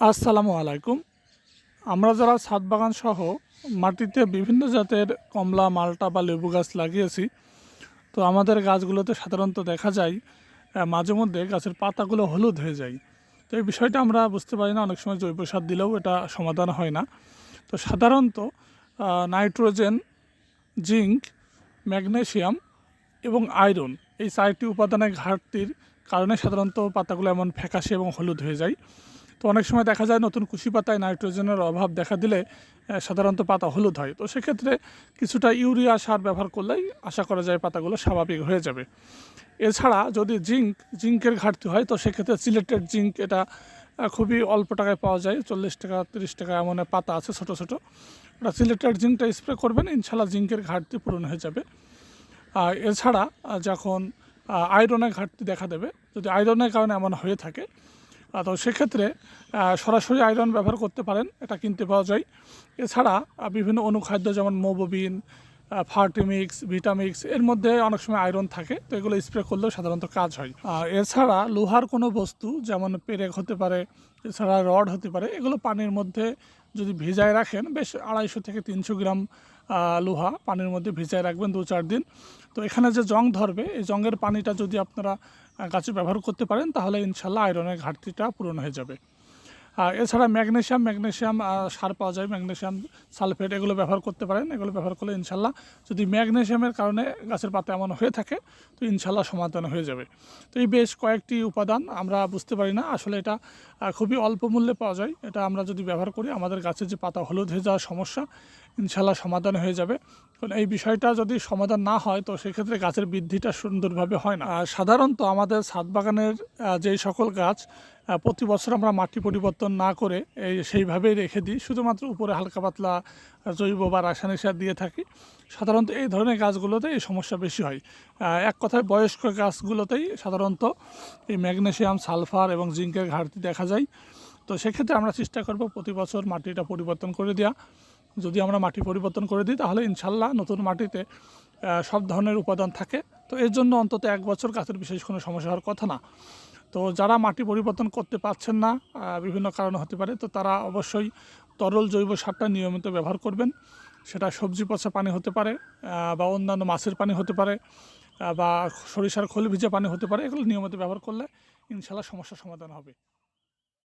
আসসালামু আলাইকুম। আমরা যারা ছাদ বাগান সহ মাটিতে বিভিন্ন জাতের কমলা, মালটা বা লেবু গাছ লাগিয়েছি, তো আমাদের গাছগুলোতে সাধারণত দেখা যায় মাঝে মধ্যে গাছের পাতাগুলো হলুদ হয়ে যায়। তো এই বিষয়টা আমরা বুঝতে পারি না, অনেক সময় জৈব সার দিলেও এটা সমাধান হয় না। তো সাধারণত নাইট্রোজেন, জিঙ্ক ম্যাগনেশিয়াম এবং আয়রন এই চারটি উপাদানের ঘাটতির কারণে সাধারণত পাতাগুলো এমন ফ্যাকাশে এবং হলুদ হয়ে যায়। তো অনেক সময় দেখা যায় নতুন কুশি পাতায় নাইট্রোজেনের অভাব দেখা দিলে সাধারণত পাতা হলুদ হয়। তো সেক্ষেত্রে কিছুটা ইউরিয়া সার ব্যবহার করলেই আশা করা যায় পাতাগুলো স্বাভাবিক হয়ে যাবে। এছাড়া যদি জিঙ্ক, জিঙ্কের ঘাটতি হয়, তো সেক্ষেত্রে সিলেটেড জিঙ্ক এটা খুবই অল্প টাকায় পাওয়া যায়, চল্লিশ টাকা, তিরিশ টাকা এমন পাতা আছে ছোট ছোট। ওটা সিলেটেড জিঙ্কটা স্প্রে করবেন ইনশাল্লাহ জিঙ্কের ঘাটতি পূরণ হয়ে যাবে। আর এছাড়া যখন আয়রনের ঘাটতি দেখা দেবে, যদি আয়রনের কারণে এমন হয়ে থাকে তো সেক্ষেত্রে সরাসরি আয়রন ব্যবহার করতে পারেন, এটা কিনতে পাওয়া যায়। এছাড়া বিভিন্ন অনুখাদ্য যেমন মোবোবিন ফার্টিমিক্স, ভিটামিক্স, এর মধ্যে অনেক সময় আয়রন থাকে, তো এগুলো স্প্রে করলেও সাধারণত কাজ হয়। আর এছাড়া, লোহার কোনো বস্তু, যেমন পেরেক হতে পারে, এছাড়া রড হতে পারে, এগুলো পানির মধ্যে যদি ভিজায় রাখেন, বেশ আড়াইশো থেকে তিনশো গ্রাম লোহা পানির মধ্যে ভিজায় রাখবেন দু চার দিন। তো এখানে যে জং ধরবে, এই জঙ্গের পানিটা যদি আপনারা গাছে ব্যবহার করতে পারেন, তাহলে ইনশাল্লাহ আয়রনের ঘাটতিটা পূরণ হয়ে যাবে। এছাড়া ম্যাগনেশিয়াম ম্যাগনেশিয়াম সার পাওয়া যায়। ম্যাগনেশিয়াম, সালফেট এগুলো ব্যবহার করতে পারেন। এগুলো ব্যবহার করলে ইনশাল্লাহ যদি ম্যাগনেশিয়ামের কারণে গাছের পাতা এমন হয়ে থাকে, তো ইনশাল্লাহ সমাধান হয়ে যাবে। তো এই বেশ কয়েকটি উপাদান আমরা বুঝতে পারি না। আসলে এটা খুবই অল্প মূল্যে পাওয়া যায়। এটা আমরা যদি ব্যবহার করি, আমাদের গাছের যে পাতা হলুদ হয়ে যাওয়ার সমস্যা, ইনশাল্লাহ সমাধান হয়ে যাবে। কারণ এই বিষয়টা যদি সমাধান না হয়, তো সেক্ষেত্রে গাছের বৃদ্ধিটা সুন্দরভাবে হয় না। সাধারণত আমাদের ছাদ বাগানের যেই সকল গাছ প্রতি বছর আমরা মাটি পরিবর্তন না করে এই সেইভাবেই রেখে দিই। শুধুমাত্র উপরে হালকা পাতলা জৈব বা রাসায়নিক সার দিয়ে থাকি। সাধারণত এই ধরনের গাছগুলোতে এই সমস্যা বেশি হয়। এক কথায় বয়স্ক গাছগুলোতেই সাধারণত এই ম্যাগনেসিয়াম, সালফার এবং জিঙ্কের ঘাটতি দেখা যায়। তো সেক্ষেত্রে আমরা চেষ্টা করব প্রতি বছর মাটিটা পরিবর্তন করে দেওয়া। যদি আমরা মাটি পরিবর্তন করে দিই, তাহলে ইনশাল্লাহ নতুন মাটিতে সব ধরনের উপাদান থাকে। তো এর জন্য অন্তত এক বছর গাছের বিশেষ কোনো সমস্যা হওয়ার কথা না। তো যারা মাটি পরিবর্তন করতে পারছেন না বিভিন্ন কারণে হতে পারে, তো তারা অবশ্যই তরল জৈব সারটা নিয়মিত ব্যবহার করবেন। সেটা সবজি পচা পানি হতে পারে বা অন্যান্য মাছের পানি হতে পারে বা সরিষার খোল ভিজে পানি হতে পারে, এগুলো নিয়মিত ব্যবহার করলে ইনশাল্লাহ সমস্যার সমাধান হবে।